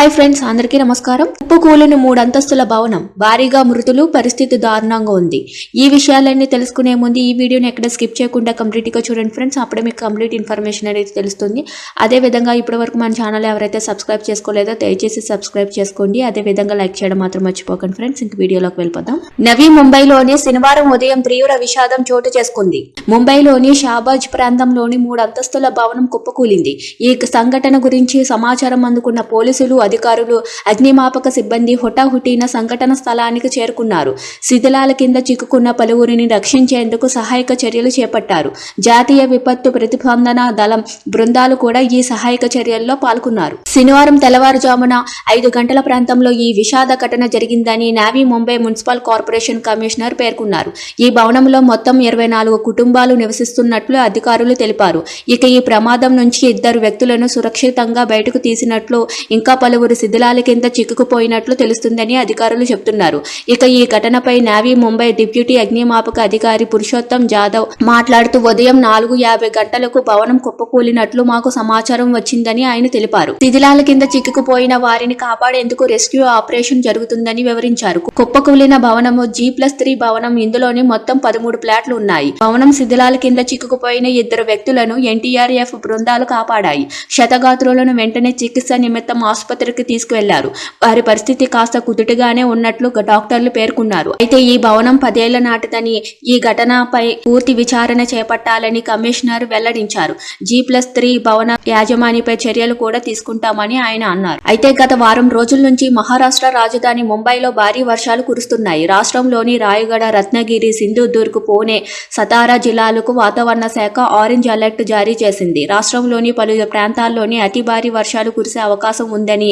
Hi friends అందరికీ నమస్కారం. కుప్పకూలిన మూడు అంతస్తుల భవనం. భారీగా మృతులు పరిస్థితి దారుణంగా ఉంది. ఈ విషయాలన్నీ తెలుసుకునే ముందు ఈ వీడియోని ఎక్కడ స్కిప్ చేయకుండా కంప్లీట్గా చూడండి ఫ్రెండ్స్. అప్పుడే మీకు కంప్లీట్ ఇన్ఫర్మేషన్ అనేది తెలుస్తుంది. అదే విధంగా ఇప్పటి వరకు మన ఛానల్ ఎవరైతే సబ్స్క్రైబ్ చేసుకోలేదో దయచేసి సబ్స్క్రైబ్ చేసుకోండి. అదే విధంగా లైక్ చేయడం మాత్రం మర్చిపోకండి ఫ్రెండ్స్. ఇంక వీడియోలోకి వెళ్ళిపోదాం. నవీ ముంబైలోని శనివారం ఉదయం తీవ్ర విషాదం చోటు చేసుకుంది. ముంబైలోని షాబాజ్ ప్రాంతంలోని మూడు అంతస్తుల భవనం కుప్పకూలింది. ఈ సంఘటన గురించి సమాచారం అందుకున్న పోలీసులు అధికారులు అగ్నిమాపక సిబ్బంది హుటాహుటిన సంఘటన స్థలానికి చేరుకున్నారు. శిథిలాల కింద చిక్కుకున్న పలువురిని రక్షించేందుకు సహాయక చర్యలు చేపట్టారు. జాతీయ విపత్తు ప్రతిస్పందన దళం బృందాలు కూడా ఈ సహాయక చర్యల్లో పాల్గొన్నారు. శనివారం తెల్లవారుజామున ఐదు గంటల ప్రాంతంలో ఈ విషాద ఘటన జరిగిందని Navi Mumbai municipal corporation commissioner పేర్కొన్నారు. ఈ భవనంలో మొత్తం ఇరవై నాలుగు కుటుంబాలు నివసిస్తున్నట్లు అధికారులు తెలిపారు. ఇక ఈ ప్రమాదం నుంచి ఇద్దరు వ్యక్తులను సురక్షితంగా బయటకు తీసినట్లు ఇంకా పలువురు శిథిలాల కింద చిక్కుకుపోయినట్లు తెలుస్తుందని అధికారులు చెబుతున్నారు ఇక ఈ ఘటనపై నావీ ముంబై డిప్యూటీ అగ్నిమాపక అధికారి పురుషోత్తం జాదవ్ మాట్లాడుతూ ఉదయం నాలుగు యాభై గంటలకు భవనం కుప్పకూలినట్లు మాకు సమాచారం వచ్చిందని ఆయన తెలిపారు. శిథిలాల కింద చిక్కుకుపోయిన వారిని కాపాడేందుకు రెస్క్యూ ఆపరేషన్ జరుగుతుందని వివరించారు. కుప్పకూలిన భవనము జీ ప్లస్ త్రీ భవనం. ఇందులోని మొత్తం పదమూడు ఫ్లాట్లు ఉన్నాయి. భవనం శిథిలాల కింద చిక్కుకుపోయిన ఇద్దరు వ్యక్తులను ఎన్టీఆర్ఎఫ్ బృందాలు కాపాడాయి. క్షతగాత్రులను వెంటనే చికిత్స నిమిత్తం ఆసుపత్రి ఆసుపత్రికి తీసుకువెళ్ళారు. వారి పరిస్థితి కాస్త కుదుటగానే ఉన్నట్లు డాక్టర్లు పేర్కొన్నారు. అయితే ఈ భవనం పదేళ్ళ నాటిదని ఈ ఘటనపై పూర్తి విచారణ చేపట్టాలని కమిషనర్ వెల్లడించారు. జీ ప్లస్ త్రీ భవన యాజమానిపై చర్యలు కూడా తీసుకుంటామని ఆయన అన్నారు. అయితే గత వారం రోజుల నుంచి మహారాష్ట్ర రాజధాని ముంబైలో భారీ వర్షాలు కురుస్తున్నాయి. రాష్ట్రంలోని రాయగడ రత్నగిరి సింధుదుర్గ్ పూణే సతారా జిల్లాలకు వాతావరణ శాఖ ఆరెంజ్ అలర్ట్ జారీ చేసింది. రాష్ట్రంలోని పలు ప్రాంతాల్లోని అతి భారీ వర్షాలు కురిసే అవకాశం ఉందని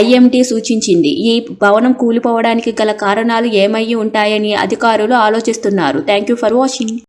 ఐఎంటీ సూచించింది. ఈ భవనం కూలిపోవడానికి గల కారణాలు ఏమయ్యి ఉంటాయని అధికారులు ఆలోచిస్తున్నారు. Thank you for watching.